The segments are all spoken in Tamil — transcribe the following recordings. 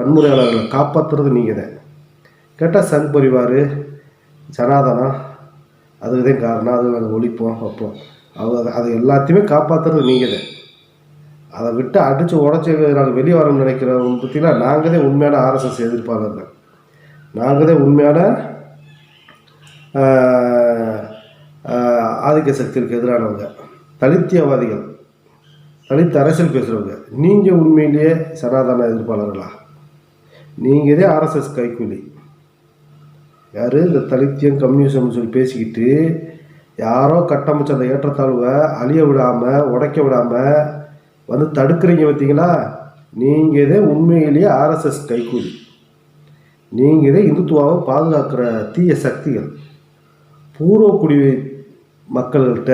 வன்முறையாளர்களை காப்பாற்றுறது நீங்கள் தான். கேட்டால் சங் பரிவார் சனாதனம் அதுக்கு தான் காரணம். அது நாங்கள் ஒழிப்போம் வைப்போம். அவங்க அதை- அதை எல்லாத்தையுமே காப்பாற்றுறது நீங்கள் தான். அதை விட்டு அடித்து உடச்சி நாங்கள் வெளியே வரணும்னு நினைக்கிறவங்க பற்றினா நாங்கள் தான் உண்மையான ஆர்எஸ்எஸ் எதிர்ப்பாளர்கள் நாங்கள் தான் உண்மையான ஆதிக்க சக்திகளுக்கு எதிரானவங்க. தலித்தியவாதிகள். தலித்து அரசியல் பேசுகிறவங்க நீங்கள் உண்மையிலேயே சனாதன எதிர்ப்பாளர்களா? நீங்கள் இதே ஆர்எஸ்எஸ் கைக்கூலி. யார்? இந்த தலித்தியம் கம்யூனிசம்னு சொல்லி பேசிக்கிட்டு யாரோ கட்டமைச்ச அந்த ஏற்றத்தாழ்வை அழிய விடாமல் உடைக்க விடாமல் வந்து தடுக்கிறீங்க பார்த்தீங்களா நீங்கள் இதே உண்மையிலேயே ஆர்எஸ்எஸ் கைக்கூலி. நீங்கள் இதே இந்துத்துவாவை பாதுகாக்கிற தீய சக்திகள். பூர்வக்குடி மக்கள்கிட்ட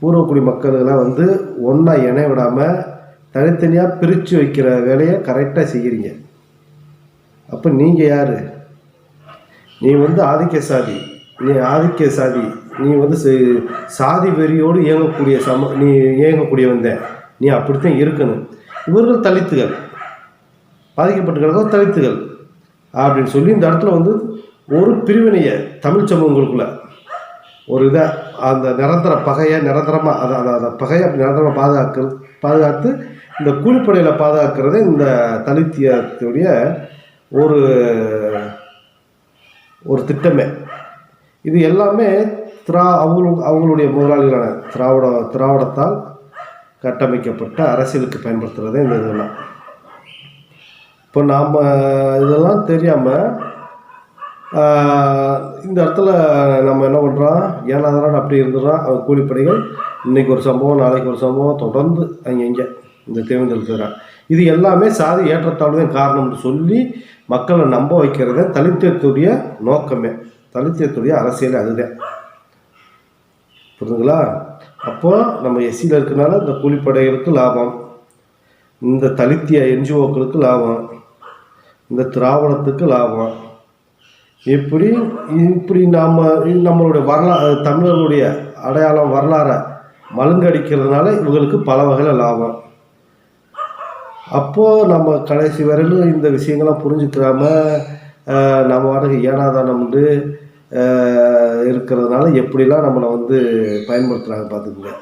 பூர்வக்குடி மக்கள்லாம் வந்து ஒன்றா இணைய விடாமல் தனித்தனியாக பிரித்து வைக்கிற வேலையை கரெக்டாக செய்கிறீங்க அப்போ நீங்கள் யார்? நீ வந்து ஆதிக்க சாதி நீ ஆதிக்க சாதி நீ வந்து சாதி வெறியோடு இயங்கக்கூடிய சம நீ இயங்கக்கூடிய வந்த நீ அப்படித்தான் இருக்கணும். இவர்கள் தலித்துகள். பாதிக்கப்பட்டு கிடக்க தலித்துகள். அப்படின்னு சொல்லி இந்த இடத்துல வந்து ஒரு பிரிவினையை தமிழ் சமூகங்களுக்குள்ள ஒரு இதை அந்த நிரந்தர பகையை நிரந்தரமாக அதை அதை அதை பகையை அப்படி நிரந்தரமாக பாதுகாக்கிறது பாதுகாத்து இந்த கூலிப்படையில் பாதுகாக்கிறது இந்த தலித்தியத்துடைய ஒரு ஒரு திட்டமே. இது எல்லாமே திரா அவங்களுக்கு அவங்களுடைய முதலாளிகளான திராவிட திராவிடத்தால் கட்டமைக்கப்பட்ட அரசியலுக்கு பயன்படுத்துகிறதே இந்த இதெல்லாம். இப்போ நாம் இதெல்லாம் தெரியாமல் இந்த இடத்துல நம்ம என்ன பண்ணுறோம் ஏனாதான் அப்படி இருந்துடுறோம் அவங்க கூலிப்படைகள். இன்றைக்கி ஒரு சம்பவம் நாளைக்கு ஒரு சம்பவம் தொடர்ந்து அங்கே இங்கே இந்த தேர்ந்தெடுக்கிறான் இது எல்லாமே சாதி ஏற்றத்தாழ்வு தான் காரணம்னு சொல்லி மக்களை நம்ப வைக்கிறது தலித்தியத்துடைய நோக்கமே. தலித்தியத்துடைய அரசியல் அதுதான் புரியுதுங்களா அப்போ நம்ம எஸ்சியில் இருக்கனால இந்த கூலிப்படைகளுக்கு லாபம். இந்த தலித்திய என்ஜிஓக்களுக்கு லாபம். இந்த திராவிடத்துக்கு லாபம். இப்படி இப்படி நாம் நம்மளுடைய வரலாறு தமிழர்களுடைய அடையாளம் வரலாறை மழுங்கடிக்கிறதுனால இவங்களுக்கு பல வகையில் லாபம். அப்போது நம்ம கடைசி வரையிலும் இந்த விஷயங்கள்லாம் புரிஞ்சுக்கிறாம நம்ம வாடகை ஏனாதானம்னு இருக்கிறதுனால எப்படிலாம் நம்மளை வந்து பயன்படுத்துகிறாங்க பார்த்துக்குங்க.